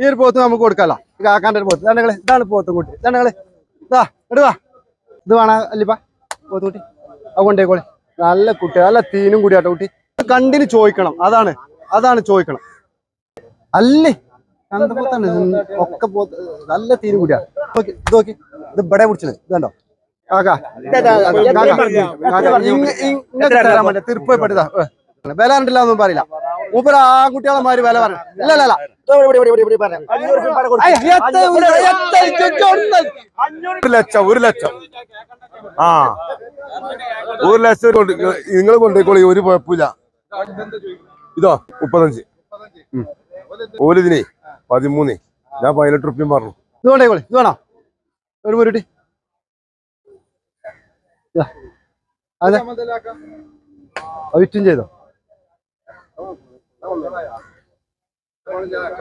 ഈ ഒരു പോത്ത് നമുക്ക് കൊടുക്കാലോ. കാക്കാന്റെ ഒരു പോത്ത്. ഇതാണ് ഇതാണ് പോത്തും കുട്ടി. ഇതാണ് ഇതാ എടുവാ ഇത് വേണ അല്ലിപ്പ? പോത്ത് കുട്ടി. അത് കൊണ്ടേക്കോളെ. നല്ല കുട്ടി നല്ല തീനും കൂടി ആട്ടോ കുട്ടി. കണ്ടിന് ചോദിക്കണം. അതാണ് അതാണ് ചോദിക്കണം. അല്ലേ? കണ്ടപ്പോത്താണ് ഒക്കെ പോത്ത് നല്ല തീനും കൂടിയാ. നോക്കി ഇത് നോക്കി. ഇത് ഇവിടെ പിടിച്ചത്. ഇതുണ്ടോ കാക്കാ. തീർപ്പപ്പെട്ടതാ വില കണ്ടില്ല ഒന്നും പറയില്ല. മൂപ്പര് ആ കുട്ടികളെ മാതിരി വില പറഞ്ഞു ഒരു- ലക്ഷം ഒരു ലക്ഷം. ആ. ഒരു ലക്ഷം കൊണ്ട് നിങ്ങൾ കൊണ്ടേക്കോളി ഒരു കുഴപ്പമില്ല. ഇതോ മുപ്പത്തഞ്ച്. ഓലിതിനെ പതിമൂന്ന്. ഞാൻ പതിനെട്ട് റുപ്യം പറഞ്ഞു. ഇത് കൊണ്ടേക്കോളി ഇത് വേണോ? ഒരു മുരുട്ടി. അത്. വിറ്റും ചെയ്തോ?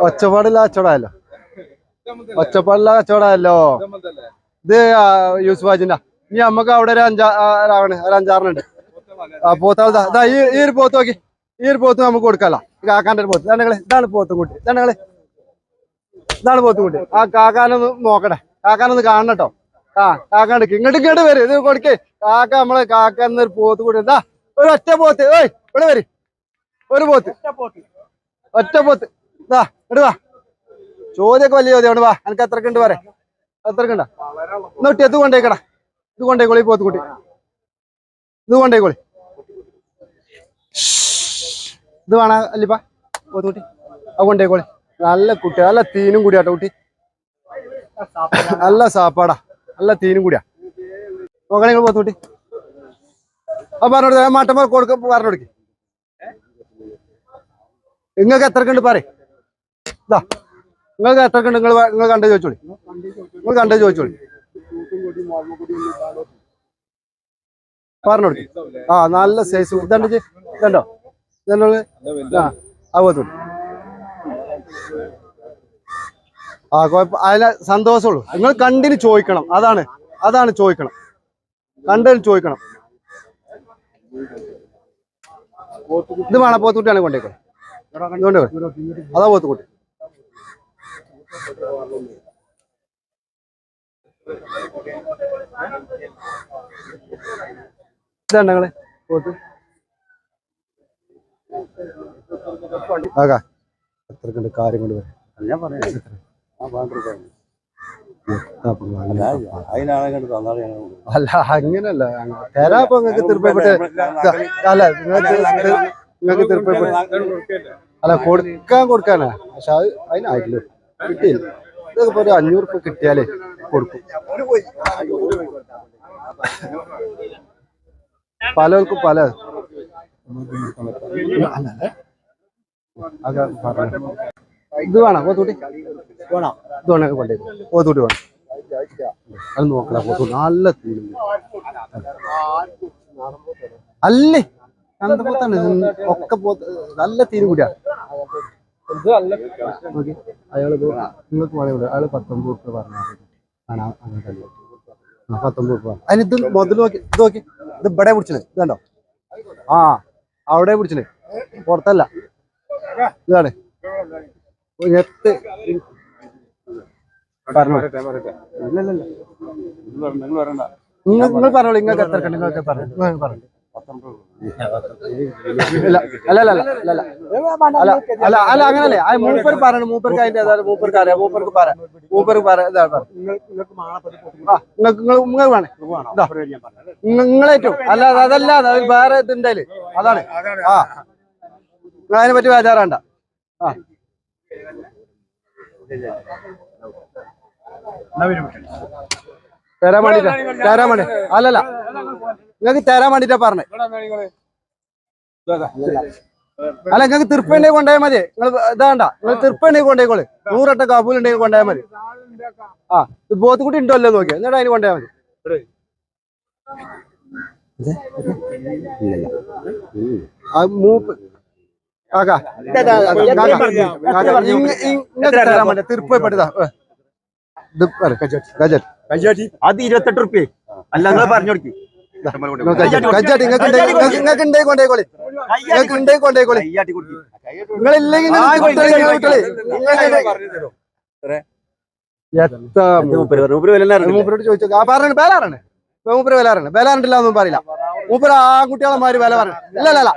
ഒച്ചപ്പാടില്ല കച്ചവടമല്ലോ ഒച്ചപ്പാടില്ല കച്ചവടമല്ലോ ഇത് യൂസ് ഹാജിന്റെ ഇനി നമുക്ക് അവിടെ ഒരു അഞ്ചാ ആ, ഒരാണ് ഒരു അഞ്ചാറിനുണ്ട് ആ പോത്താ ഈ ഈ ഒരു പോത്ത് നോക്കി. ഈ ഒരു പോത്ത് നമുക്ക് കൊടുക്കാലോ. കാക്കാന്റെ ഒരു പോത്ത്. ഇതാണ് ഇതാണ് പോത്തും കുട്ടി. ഇതാണ് ഇതാണ് പോത്തും കുട്ടി. ആ കാക്കാനൊന്ന് നോക്കട്ടെ. കാക്കാനൊന്ന് കാണണം കേട്ടോ. ആ കാക്കാണ്ട് ഇങ്ങോട്ട് ഇങ്ങോട്ട് വരും. ഇത് കൊടുക്കേ. കാക്ക നമ്മളെ കാക്ക എന്നൊരു പോത്ത് കൂടി എന്താ ഒരു ഒറ്റ പോത്ത്. ഏയ് ഇവിടെ വരും. ഒരു പോത്ത്. ഒറ്റ പോത്ത്. ഇതാ ഇടുവാ ചോദ്യമൊക്കെ വലിയ ചോദ്യം അവിടെ വാ. എനിക്ക് എത്ര ഉണ്ട് പറയാം എത്രക്ക് ഉണ്ടാ? എന്നിട്ട് ഇത് കൊണ്ടേക്കടാ. ഇത് കൊണ്ടേക്കോളി പോത്ത് കുട്ടി. ഇത് കൊണ്ടേക്കോളി. ഇത് വേണ അല്ലിപ്പ? പോത്ത് കുട്ടി. അത് കൊണ്ടേക്കോളി. നല്ല കുട്ടി. നല്ല തീനും കൂടിയാട്ടോ കുട്ടി. നല്ല സാപ്പാടാ. നല്ല തീനും കൂടിയാ. നോക്കണേ നിങ്ങൾ പോത്ത് കുട്ടി. അപ്പൊ പറഞ്ഞു മാറ്റം കൊടുക്ക പറഞ്ഞു കൊടുക്ക് നിങ്ങൾക്ക് എത്രക്കുണ്ട് പറ നിങ്ങൾക്ക് എത്രക്കുണ്ട് നിങ്ങൾ നിങ്ങൾ കണ്ടേ ചോദിച്ചോളി. നിങ്ങൾ കണ്ടേ ചോദിച്ചോളി. പറഞ്ഞോളി ആ നല്ല സൈസ് ഇതുണ്ട്? ഇതുണ്ടോ ഇതുണ്ടോ ആ പോത്തുണ്ട് ആ കുഴപ്പം അതിന് സന്തോഷമുള്ളൂ. നിങ്ങൾ കണ്ടിന് ചോദിക്കണം. അതാണ് അതാണ് ചോദിക്കണം. കണ്ടതിന് ചോദിക്കണം. ഇത് വേണം പോത്തുകുട്ടിയാണ് കൊണ്ടേക്കോ. ഇതുകൊണ്ട് അതാ പോത്തുകുട്ടി ഇതാണ് ഞങ്ങൾ പോത്ത്. ആകാ. എത്രക്കുണ്ട് കാര്യം കൊണ്ട് ഞാൻ പറഞ്ഞു അല്ല അങ്ങനല്ല. അങ്ങ- തരാപ്പൊ നിങ്ങക്ക് തീർപ്പപ്പെട്ട് അല്ല നിങ്ങൾക്ക് നിങ്ങൾക്ക് അല്ല കൊടുക്കാൻ കൊടുക്കാനാ. പക്ഷെ അത് അതിനായിട്ടില്ല കിട്ടിയില്ല. ഇതൊക്കെ ഒരു അഞ്ഞൂറ് രൂപ കിട്ടിയാലേ കൊടുക്കും. പലർക്കും പല. ഇത് വേണം? പോത്തൂട്ടി വേണം. ഇത് വേണം? കൊണ്ടേക്കും പോത്തൂട്ടി വേണം. അത് നോക്കടാ പോത്തൂട്ടി നല്ല തീരുമാനം അല്ലേ? കണ്ടപ്പോത്താണ് ഒക്കെ പോത്ത് നല്ല തീരു കൂടിയാണ് ഇപ്പൊ നിങ്ങൾക്ക് പറയുന്നത് അയാൾ പത്തൊമ്പത് റുപ്യ പറഞ്ഞു കാണാൻ അങ്ങോട്ടല്ലേ ആ പത്തൊമ്പത് റുപ്യ അതിന് ഇത് മുതൽ നോക്കി ഇത് നോക്കി. ഇത് ഇവിടെ പിടിച്ചത് ഇതല്ലോ ആ അവിടെ പിടിച്ചത് പുറത്തല്ല. ഇതാണ്. ഞെത്ത് പറഞ്ഞു. നിങ്ങൾ പറഞ്ഞോളൂ. നിങ്ങൾക്ക് എത്ര കണ്ട് നിങ്ങൾക്ക് പറഞ്ഞു പറഞ്ഞു അല്ല അല്ല അങ്ങനല്ലേ ആ മൂപ്പർ പറയണം മൂപ്പർക്ക് അതിന്റെ ഏതായാലും മൂപ്പർക്ക് അറിയാം മൂപ്പർക്ക് പറ മൂപ്പർക്ക് പറ ഇതാ പറ ആ നിങ്ങൾക്ക് നിങ്ങൾ വേണേ നിങ്ങളേറ്റവും അല്ല അത് അതല്ല അത് വേറെ ഇതുണ്ടായില്ലേ അതാണ് ആ നിങ്ങൾ അതിനെ പറ്റി ബേജാറാണ്ട ആ തരാൻ വേണ്ടിട്ടാ തരാൻ വേണ്ടി. അല്ലല്ല. നിങ്ങൾക്ക് തരാൻ വേണ്ടിട്ടാ പറഞ്ഞേ. അല്ല നിങ്ങക്ക് തീർപ്പുണ്ടെങ്കിൽ കൊണ്ടുപോയാൽ മതി. നിങ്ങൾ ഇതാണ്ട. നിങ്ങൾ തീർപ്പുണ്ടെങ്കിൽ കൊണ്ടുപോയിക്കോളെ. നൂറട്ട കാബൂൽ ഉണ്ടെങ്കിൽ കൊണ്ടുപോയാൽ മതി. ആ ഇത് പോത്തുകുട്ടി ഉണ്ടോ അല്ലോ നോക്കി എന്നിട്ട് അതിന് കൊണ്ടുപോയാൽ മതി. ഇത് പറ, ഗജറ്റ്. കയ്യാട്ടി അത് ഇരുപത്തെട്ട് റുപ്യ അല്ല നിങ്ങൾ പറഞ്ഞു കൊടുക്കി. നിങ്ങൾക്ക് നിങ്ങൾക്ക് എത്ര? ചോദിച്ചോ. ആ പറഞ്ഞു ബേലാറാണ്. മൂപ്പര് ബേലാറുണ്ട് ബേലാറുണ്ടല്ലോ ഒന്നും പറയില്ല. മൂപ്പര് ആ കുട്ടികളെമാര് വില പറഞ്ഞു ഇല്ല ഇല്ല?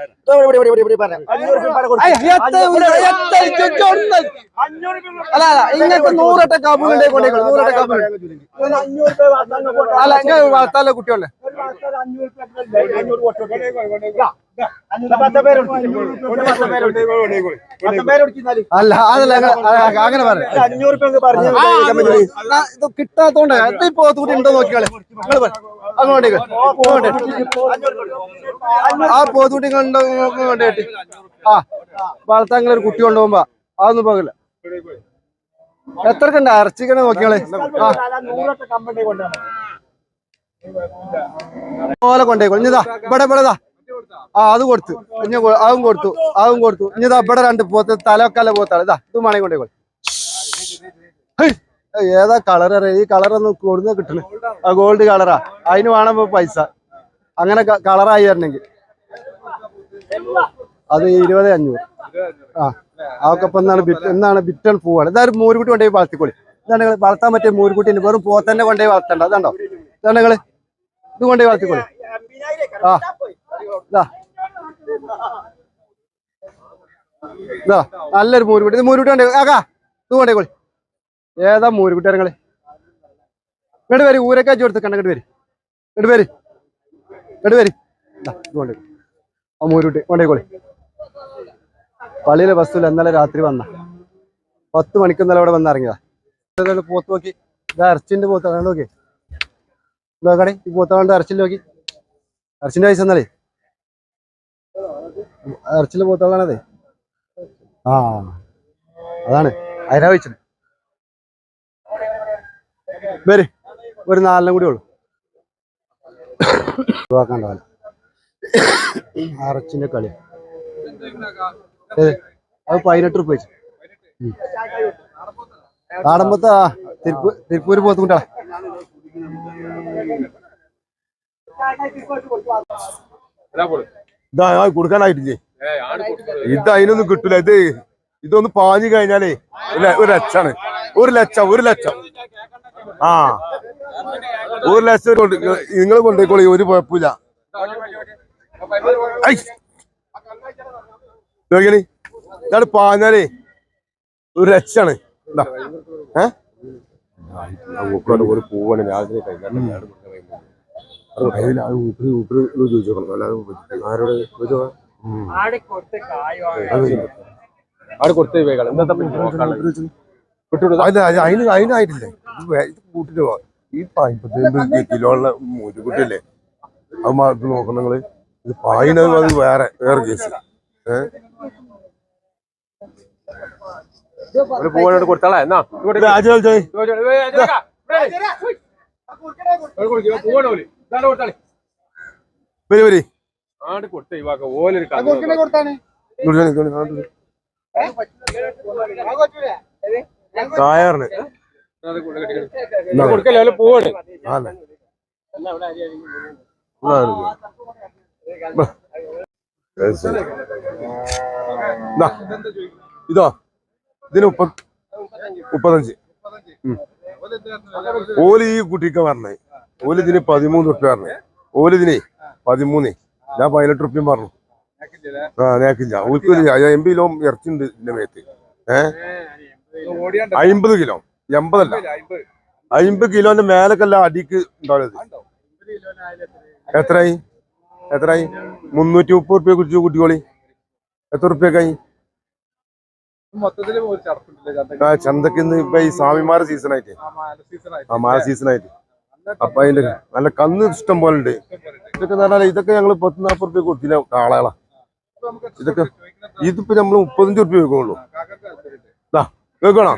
അല്ല അല്ല ഇങ്ങനത്തെ നൂറട്ട കാബൂലുണ്ടേ കൊണ്ടേക്കോളൂ നൂറട്ടെ കാബൂൽ അല്ല ഇങ്ങനെ വളർത്താനുള്ള കുട്ടികളെ അല്ല അതല്ല അങ്ങനെ- അഞ്ഞൂറ് പറഞ്ഞു ഇത് കിട്ടാത്തോണ്ട് ഇപ്പൊ ഉണ്ടോ നോക്കിയാളെ അങ്ങോട്ടേക്ക് ആ പോത്തുകുട്ടി കണ്ടോ കൊണ്ടേട്ട് ആ വളർത്താൻ ഇങ്ങനെ ഒരു കുട്ടി കൊണ്ടുപോകുമ്പോ അതൊന്നും പോകില്ല. എത്രക്കുണ്ട്? അരച്ചിക്കണേ നോക്കിയാളെ ആ. പോലെ കൊണ്ടേക്കോ ഇനിതാ ഇവിടെ ഇവിടെ ഇതാ. ആ അത് കൊടുത്തു. ഇനി കൊ- അതും കൊടുത്തു അതും കൊടുത്തു. ഇഞ്ഞതാ ഇവിടെ രണ്ട് പോത്ത് തലൊക്കല്ല പോത്താണ്. ഇതാ ഇത് മണി കൊണ്ടേക്കോ ഏതാ കളർ ഈ കളർ ഒന്നും കൊടുന്ന കിട്ടണേ. ആ ഗോൾഡ് കളറാ അതിന് വേണം ഇപ്പൊ പൈസ. അങ്ങനെ കളറായി വരണമെങ്കിൽ അത് ഇരുപത് അഞ്ഞൂറ്. ആ അതൊക്കെ ഇപ്പൊ എന്നാണ് ബിറ്റ് എന്നാണ് ബിറ്റൺ പോവാണ്. ഇതാരും മൂരുകുട്ടി കൊണ്ടുപോയി വളർത്തിക്കോളി. ഇതാണ് വളർത്താൻ പറ്റിയ മൂരുകുട്ടി വെറും പോത്തന്നെ കൊണ്ടുപോയി വളർത്തണ്ട. അതാണ്ടോ ഇതാണ് ഇത് കൊണ്ടുപോയി വളർത്തിക്കോളി ആ. ഇതാ ഇതാ നല്ലൊരു മൂരുകുട്ടി. ഇത് മൂരുകുട്ടി കണ്ടേ. ആക്കാ ഇത് കൊളി ഏതാ മൂരുകുട്ടി നിങ്ങൾ? ഇങ്ങോട്ട് വരി ഊരക്കാച്ചി കൊടുത്ത് കണ്ട ഇങ്ങോട്ട് വരി. ഇങ്ങോട്ട് വരി. ഇങ്ങോട്ട് വരി. ഇതാ, കൊണ്ടേ ആ മൂരുകുട്ടി കൊളി പള്ളിയിലെ ബസ്സിൽ ഇന്നലെ രാത്രി വന്ന. പത്ത് മണിക്ക് ഇന്നലെ ഇവിടെ വന്നിറങ്ങിയതാ പോത്ത് നോക്കി. ഇതാ ഇറച്ചിന്റെ പോത്ത്. കണ്ടു നോക്കി നോക്കണേ ഈ പോത്ത കണ്ട് ഇറച്ചിൽ നോക്കി. ഇറച്ചിന്റെ പൈസ എന്നാലേ ഇറച്ചിൽ പോത്തോളാണതേ ആ അതാണ്. അതിനാ വെച്ചത് വര് ഒരു നാലെണ്ണം കൂടി ഉള്ളു. ഒഴിവാക്കാണ്ടാവില്ല ഇറച്ചിന്റെ കളി. ഏത്? അത് പതിനെട്ട് റുപ്യ വെച്ചു. നാടമ്പത്ത് ആ തിരുപ്പൂർ പോത്തുമുട്ടാ ഇതാ കൊടുക്കാനായിട്ടില്ലേ? ഇത് അതിനൊന്നും കിട്ടൂല. ഇത് ഇതൊന്ന് പാഞ്ഞു കഴിഞ്ഞാലേ ഒരു ലക്ഷാണ്. ഒരു ലക്ഷം ഒരു ലക്ഷം. ആ. ഒരു ലക്ഷം നിങ്ങൾ കൊണ്ടേക്കോളി ഒരു കുഴപ്പമില്ല. ഐ. നോക്കിയണി ഇതാണ് പാഞ്ഞാലേ ഒരു ലക്ഷാണ്. ഇതാ. ഏ? ഒരു പൂവാണ് രാത്രി അവിടെ കൊടുത്തു പോയിക്കളെ എന്താ അത് അത് അതിന് അതിനായിട്ടില്ലേ? ഇത് വേ- ഇത് കൂട്ടിട്ട്. ഈ പതിപ്പത്തി കിലോ ഉള്ള മൂറ്റുകുട്ടിയല്ലേ അത് മാത്രം നോക്കണം നിങ്ങൾ. ഇത് പായിനത് അത് വേറെ വേറെ കേസ്. ഏഹ് ഒരു പൂവനോട് കൊടുത്താളെ. എന്നാ വരി വരി. ആട് കൊടുത്ത ഇവാക്ക ഓലൊരു കായറിന് കൊടുക്കല്ലേ പൂവാണ് ഇതാ. ഇതോ ഇതിന് മുപ്പ മുപ്പത്തഞ്ച്. ഓൽ ഈ കുട്ടിക്ക് പറഞ്ഞേ ഓൽ ഇതിന് പതിമൂന്ന് റുപ്യ പറഞ്ഞേ. ഓൽ ഇതിനെ പതിമൂന്ന്. ഞാൻ പതിനെട്ട് റുപ്യം പറഞ്ഞു. ആ നേക്കില്ല ഓൽക്ക് എൺപത് കിലോ ഇറച്ചിണ്ട് ഇതിന്റെ മേത്ത്. ഏഹ് അമ്പത് കിലോ. എൺപതല്ല. അമ്പത് കിലോന്റെ മേലക്കല്ല അടിക്ക് ഉണ്ടാവുന്നത് എത്രയായി? എത്രയായി? മുന്നൂറ്റി മുപ്പത് റുപ്യ കുടിച്ചു കുട്ടിക്കോളി എത്ര റുപ്യക്കായി മൊത്തത്തിൽ ഒരു ചടപ്പുണ്ടല്ലേ ആ ചന്തക്ക്? ഇന്ന് ഇപ്പൊ ഈ സ്വാമിമാരുടെ സീസൺ ആയിട്ട് ആ മാല സീസൺ ആയിട്ട് അപ്പൊ അതിന്റെ നല്ല കന്ന് ഇഷ്ടം പോലെ ഉണ്ട് ഇതൊക്കെ പറഞ്ഞാൽ ഇതൊക്കെ ഞങ്ങൾ പത്ത് നാപ്പത് റുപ്യ കൊടുത്തില്ല കാളകളാ ഇതൊക്കെ ഇതിപ്പോ നമ്മൾ മുപ്പത്തഞ്ച് റുപ്യ വെക്കുള്ളൂ കേൾക്കണോ